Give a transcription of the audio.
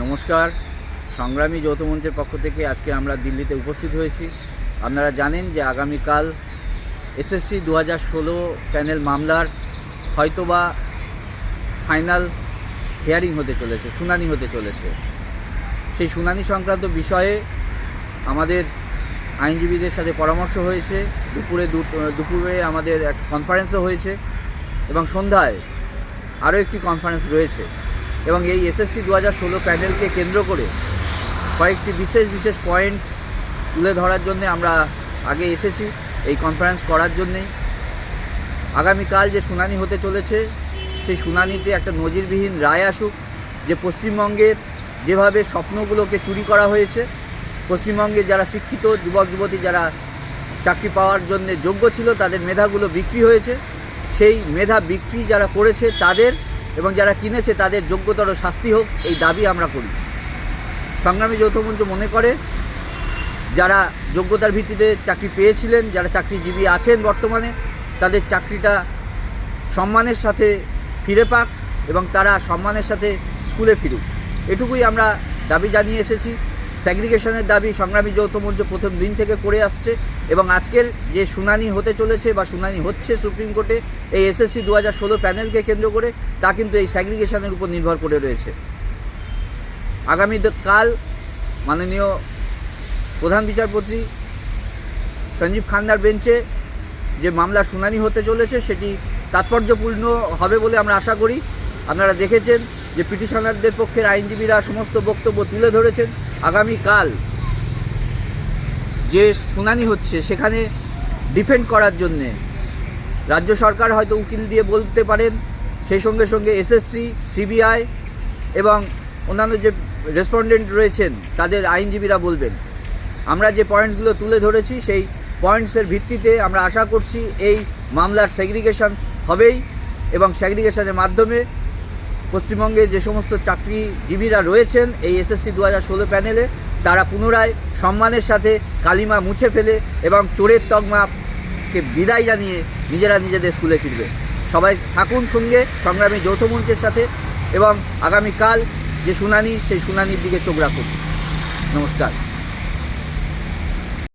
নমস্কার। সংগ্রামী যৌথ মঞ্চের পক্ষ থেকে আজকে আমরা দিল্লিতে উপস্থিত হয়েছি। আপনারা জানেন যে আগামীকাল এসএসসি দু হাজার ষোলো প্যানেল মামলার হয়তোবা ফাইনাল হিয়ারিং হতে চলেছে, শুনানি হতে চলেছে। সেই শুনানি সংক্রান্ত বিষয়ে আমাদের আইনজীবীদের সাথে পরামর্শ হয়েছে। দুপুরে দুপুরে আমাদের এক কনফারেন্সও হয়েছে এবং সন্ধ্যায় আরও একটি কনফারেন্স রয়েছে। এবং এই এসএসসি দু হাজার ষোলো প্যানেলকে কেন্দ্র করে কয়েকটি বিশেষ বিশেষ পয়েন্ট তুলে ধরার জন্যে আমরা আগে এসেছি এই কনফারেন্স করার জন্যেই। আগামীকাল যে শুনানি হতে চলেছে, সেই শুনানিতে একটা নজিরবিহীন রায় আসুক যে পশ্চিমবঙ্গের যেভাবে স্বপ্নগুলোকে চুরি করা হয়েছে পশ্চিমবঙ্গের যারা শিক্ষিত যুবক, যুবতী যারা চাকরি পাওয়ার জন্য যোগ্য ছিল, তাদের মেধাগুলো বিক্রি হয়েছে। সেই মেধা বিক্রি যারা করেছে, তাদের এবং যারা কিনেছে তাদের যোগ্যতর শাস্তি হোক, এই দাবি আমরা করি। সংগ্রামী যৌথ মঞ্চ মনে করে, যারা যোগ্যতার ভিত্তিতে চাকরি পেয়েছিলেন, যারা চাকরিজীবী আছেন বর্তমানে, তাদের চাকরিটা সম্মানের সাথে ফিরে পাক এবং তারা সম্মানের সাথে স্কুলে ফিরুক। এটুকুই আমরা দাবি জানিয়ে এসেছি। স্যাগ্রিগেশনের দাবি সংগ্রামী যৌথ মঞ্চ প্রথম দিন থেকে করে আসছে এবং আজকের যে শুনানি হতে চলেছে বা শুনানি হচ্ছে সুপ্রিম কোর্টে এই এসএসসি দু হাজার ষোলো প্যানেলকে কেন্দ্র করে, তা কিন্তু এই স্যাগ্রিগেশনের উপর নির্ভর করে রয়েছে। আগামী কাল মাননীয় প্রধান বিচারপতি সঞ্জীব খান্নার বেঞ্চে যে মামলা শুনানি হতে চলেছে, সেটি তাৎপর্যপূর্ণ হবে বলে আমরা আশা করি। আপনারা দেখেছেন যে পিটিশনারদের পক্ষের আইনজীবীরা সমস্ত বক্তব্য তুলে ধরেছেন। আগামীকাল যে শুনানি হচ্ছে, সেখানে ডিফেন্ড করার জন্যে রাজ্য সরকার হয়তো উকিল দিয়ে বলতে পারেন, সেই সঙ্গে সঙ্গে এসএসসি সিবিআই এবং অন্যান্য যে রেসপন্ডেন্ট রয়েছেন, তাদের আইনজীবীরা বলবেন। আমরা যে পয়েন্টসগুলো তুলে ধরেছি, সেই পয়েন্টসের ভিত্তিতে আমরা আশা করছি এই মামলার সেগ্রিগেশন হবেই এবং সেগ্রিগেশনের মাধ্যমে পশ্চিমবঙ্গে যে সমস্ত চাকরিজীবীরা রয়েছেন এই এসএসসি দু হাজার ষোলো প্যানেলে, তারা পুনরায় সম্মানের সাথে কালিমা মুছে ফেলে এবং চোরের তকমাকে বিদায় জানিয়ে নিজেরা নিজেদের স্কুলে ফিরবে। সবাই থাকুন সঙ্গে সংগ্রামী যৌথ মঞ্চের সাথে এবং আগামীকাল যে শুনানি, সেই শুনানির দিকে চোখ রাখুন। নমস্কার।